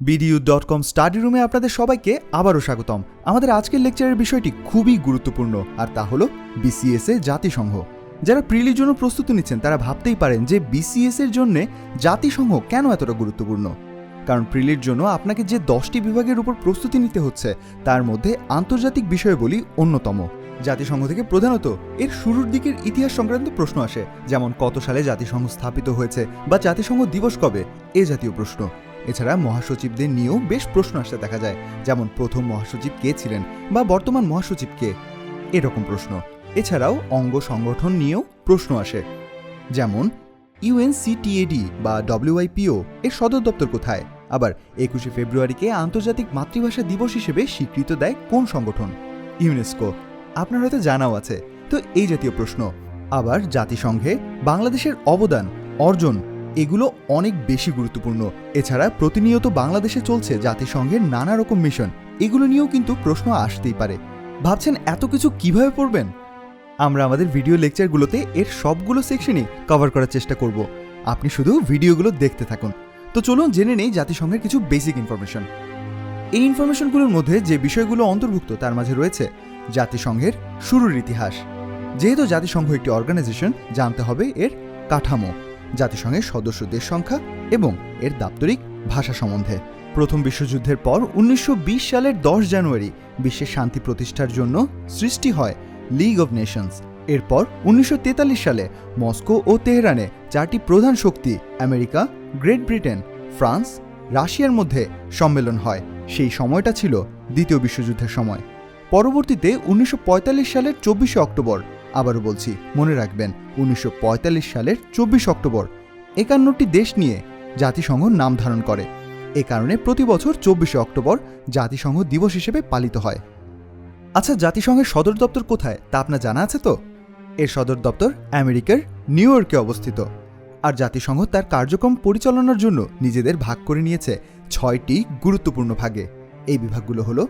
বিডিইউ dot com study রুমে আপনাদের সবাইকে আবারও স্বাগতম। আমাদের আজকের লেকচারের বিষয়টি খুবই গুরুত্বপূর্ণ, আর তা হলো বিসিএসএ জাতিসংঘ। যারা প্রিলির জন্য প্রস্তুতি নিচ্ছেন, তারা ভাবতেই পারেন যে বিসিএস এর জন্য জাতিসংঘ কেন এতটা গুরুত্বপূর্ণ? কারণ প্রিলির জন্য আপনাকে যে দশটি বিভাগের উপর প্রস্তুতি নিতে হচ্ছে, তার মধ্যে আন্তর্জাতিক বিষয়বলী অন্যতম। জাতিসংঘ থেকে প্রধানত এর শুরুর দিকের ইতিহাস সংক্রান্ত প্রশ্ন আসে, যেমন কত সালে জাতিসংঘ স্থাপিত হয়েছে বা জাতিসংঘ দিবস কবে, এ জাতীয় প্রশ্ন। এছাড়া মহাসচিবদের নিয়েও বেশ প্রশ্ন আসতে দেখা যায়, যেমন প্রথম মহাসচিব কে ছিলেন বা বর্তমান মহাসচিব কে? এরকম প্রশ্ন। এছাড়াও অঙ্গ সংগঠন নিয়েও প্রশ্ন আসে। যেমন ইউএনসিটিএডি বা ডব্লিউআইপিও এর সদর দপ্তর কোথায়? আবার একুশে ফেব্রুয়ারিকে আন্তর্জাতিক মাতৃভাষা দিবস হিসেবে স্বীকৃত দেয় কোন সংগঠন? ইউনেস্কো। আপনার হয়তো জানাও আছে। তো এই জাতীয় প্রশ্ন। আবার জাতিসংঘে বাংলাদেশের অবদান, অর্জন এগুলো অনেক বেশি গুরুত্বপূর্ণ। এছাড়া প্রতিনিয়ত বাংলাদেশে চলছে জাতিসংঘের নানা রকম মিশন। এগুলো নিয়েও কিন্তু প্রশ্ন আসতেই পারে। ভাবছেন এত কিছু কীভাবে পড়বেন? আমরা আমাদের ভিডিও লেকচারগুলোতে এর সবগুলো সেকশনই কভার করার চেষ্টা করব। আপনি শুধু ভিডিওগুলো দেখতে থাকুন। তো চলুন জেনে নেই জাতিসংঘের কিছু বেসিক ইনফরমেশন এই ইনফরমেশনগুলোর মধ্যে যে বিষয়গুলো অন্তর্ভুক্ত তার মাঝে রয়েছে জাতিসংঘের শুরুর ইতিহাস। যেহেতু জাতিসংঘ একটি অর্গানাইজেশন জানতে হবে এর কাঠামো। জাতিসংঘের সদস্য দেশ সংখ্যা এবং এর দাপ্তরিক ভাষা সম্বন্ধে। প্রথম বিশ্বযুদ্ধের পর উনিশশো বিশ সালের দশ জানুয়ারি বিশ্বের শান্তি প্রতিষ্ঠার জন্য সৃষ্টি হয় লিগ অব নেশনস এরপর উনিশশো তেতাল্লিশ সালে মস্কো ও তেহরানে চারটি প্রধান শক্তি, আমেরিকা, গ্রেট ব্রিটেন, ফ্রান্স, রাশিয়ার মধ্যে সম্মেলন হয়। সেই সময়টা ছিল দ্বিতীয় বিশ্বযুদ্ধের সময়। পরবর্তীতে উনিশশো পঁয়তাল্লিশ সালের চব্বিশে অক্টোবর আবারও বলছি, মনে রাখবেন, উনিশশো পঁয়তাল্লিশ সালের চব্বিশ অক্টোবর। একান্নটি দেশ নিয়ে জাতিসংঘ নাম ধারণ করে। এ কারণে প্রতি বছর চব্বিশে অক্টোবর জাতিসংঘ দিবস হিসেবে পালিত হয়। আচ্ছা জাতিসংঘের সদর দপ্তর কোথায়? তা আপনার জানা আছে তো? এর সদর দপ্তর আমেরিকার নিউ ইয়র্কে অবস্থিত। আর জাতিসংঘ তার কার্যক্রম পরিচালনার জন্য নিজেদের ভাগ করে নিয়েছে ছয়টি গুরুত্বপূর্ণ ভাগে। এই বিভাগগুলো হলো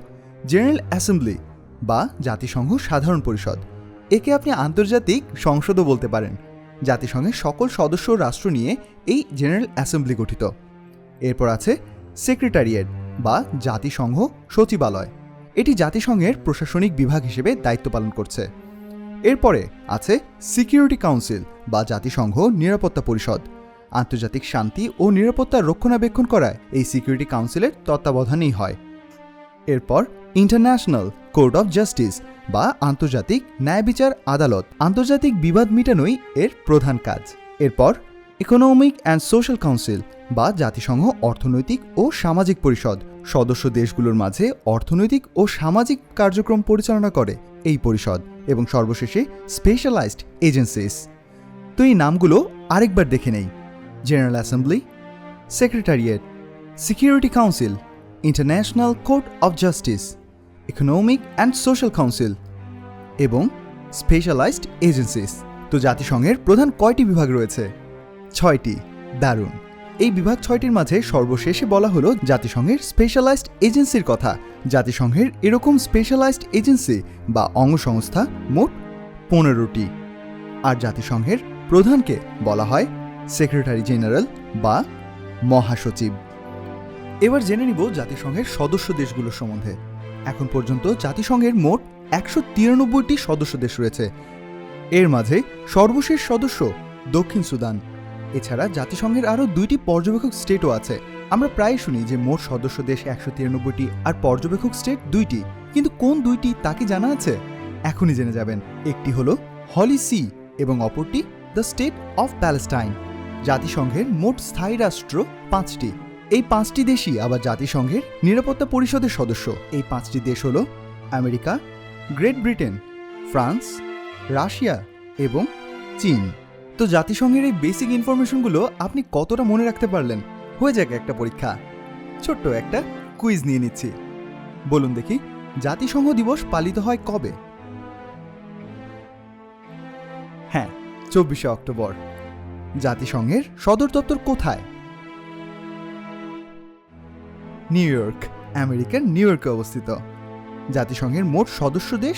জেনারেল অ্যাসেম্বলি বা জাতিসংঘ সাধারণ পরিষদ। একে আপনি আন্তর্জাতিক সংসদও বলতে পারেন। জাতিসংঘের সকল সদস্য রাষ্ট্র নিয়ে এই জেনারেল অ্যাসেম্বলি গঠিত। এরপর আছে সেক্রেটারিয়েট বা জাতিসংঘ সচিবালয়। এটি জাতিসংঘের প্রশাসনিক বিভাগ হিসেবে দায়িত্ব পালন করছে। এরপরে আছে সিকিউরিটি কাউন্সিল বা জাতিসংঘ নিরাপত্তা পরিষদ। আন্তর্জাতিক শান্তি ও নিরাপত্তা রক্ষণাবেক্ষণ করায় এই সিকিউরিটি কাউন্সিলের তত্ত্বাবধানেই হয়। এরপর ইন্টারন্যাশনাল কোর্ট অফ জাস্টিস বা আন্তর্জাতিক ন্যায় বিচার আদালত। আন্তর্জাতিক বিবাদ মিটানোই এর প্রধান কাজ। এরপর ইকোনমিক অ্যান্ড সোশ্যাল কাউন্সিল বা জাতিসংঘ, অর্থনৈতিক ও সামাজিক পরিষদ। সদস্য দেশগুলোর মাঝে অর্থনৈতিক ও সামাজিক কার্যক্রম পরিচালনা করে এই পরিষদ এবং সর্বশেষে স্পেশালাইজড এজেন্সিস তো এই নামগুলো আরেকবার দেখে নেই। General assembly secretariat security council international court of justice economic and social council এবং স্পেশালাইজড এজেন্সিস তো জাতিসংঘের প্রধান কয়টি বিভাগ রয়েছে? ছয়টি। দারুণ। এই বিভাগ ছয়টির মাঝে সর্বশেষে বলা হলো জাতিসংঘের স্পেশালাইজড এজেন্সির কথা। জাতিসংঘের এরকম স্পেশালাইজড এজেন্সি বা অঙ্গসংস্থা মোট পনেরোটি। আর জাতিসংঘের প্রধানকে বলা হয় সেক্রেটারি জেনারেল বা মহাসচিব। এবার জেনে নিব জাতিসংঘের সদস্য দেশগুলোর সম্বন্ধে। এখন পর্যন্ত জাতিসংঘের মোট একশো তিরানব্বইটি সদস্য দেশ রয়েছে। এর মাঝে সর্বশেষ সদস্য দক্ষিণ সুদান। এছাড়া জাতিসংঘের আরও দুইটি পর্যবেক্ষক স্টেটও আছে। আমরা প্রায় শুনি যে মোট সদস্য দেশ একশো তিরানব্বইটি আর পর্যবেক্ষক স্টেট দুইটি। কিন্তু কোন দুইটি তা কি জানা আছে? এখনই জেনে যাবেন। একটি হলো হলি সি এবং অপরটি দ্য স্টেট অফ প্যালেস্টাইন। জাতিসংঘের মোট স্থায়ী রাষ্ট্র পাঁচটি। এই পাঁচটি দেশই আবার জাতিসংঘের নিরাপত্তা পরিষদের সদস্য। এই পাঁচটি দেশ হল America, Great Britain, France, Russia এবং চীন। তো জাতিসংঘের এই বেসিক ইনফরমেশনগুলো আপনি কতটা মনে রাখতে পারলেন? হয়ে যাক একটা পরীক্ষা। ছোট্ট একটা কুইজ নিয়ে নিচ্ছি। বলুন দেখি, জাতিসংঘ দিবস পালিত হয় কবে? হ্যাঁ চব্বিশে অক্টোবর। জাতিসংঘের সদর দপ্তর কোথায়? নিউ ইয়র্ক, আমেরিকার নিউ ইয়র্কে অবস্থিত। জাতিসংঘের মোট সদস্য দেশ?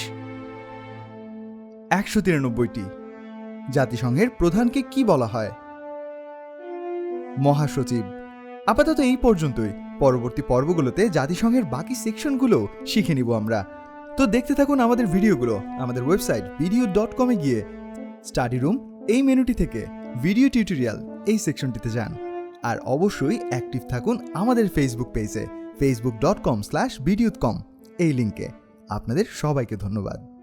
একশো তিরানব্বইটি। জাতিসংঘের প্রধানকে কি বলা হয়? মহাসচিব। আপাতত এই পর্যন্তই। পরবর্তী পর্বগুলোতে জাতিসংঘের বাকি সেকশনগুলো শিখে নিব আমরা। তো দেখতে থাকুন আমাদের ভিডিওগুলো আমাদের ওয়েবসাইট ভিডিও ডট কমে গিয়ে। স্টাডি রুম এই মেনুটি থেকে। ভিডিও টিউটোরিয়াল এই সেকশনটিতে যান। আর অবশ্যই অ্যাক্টিভ থাকুন আমাদের ফেসবুক পেজে Facebook dot com slash com এই লিঙ্কে আপনাদের সবাইকে ধন্যবাদ।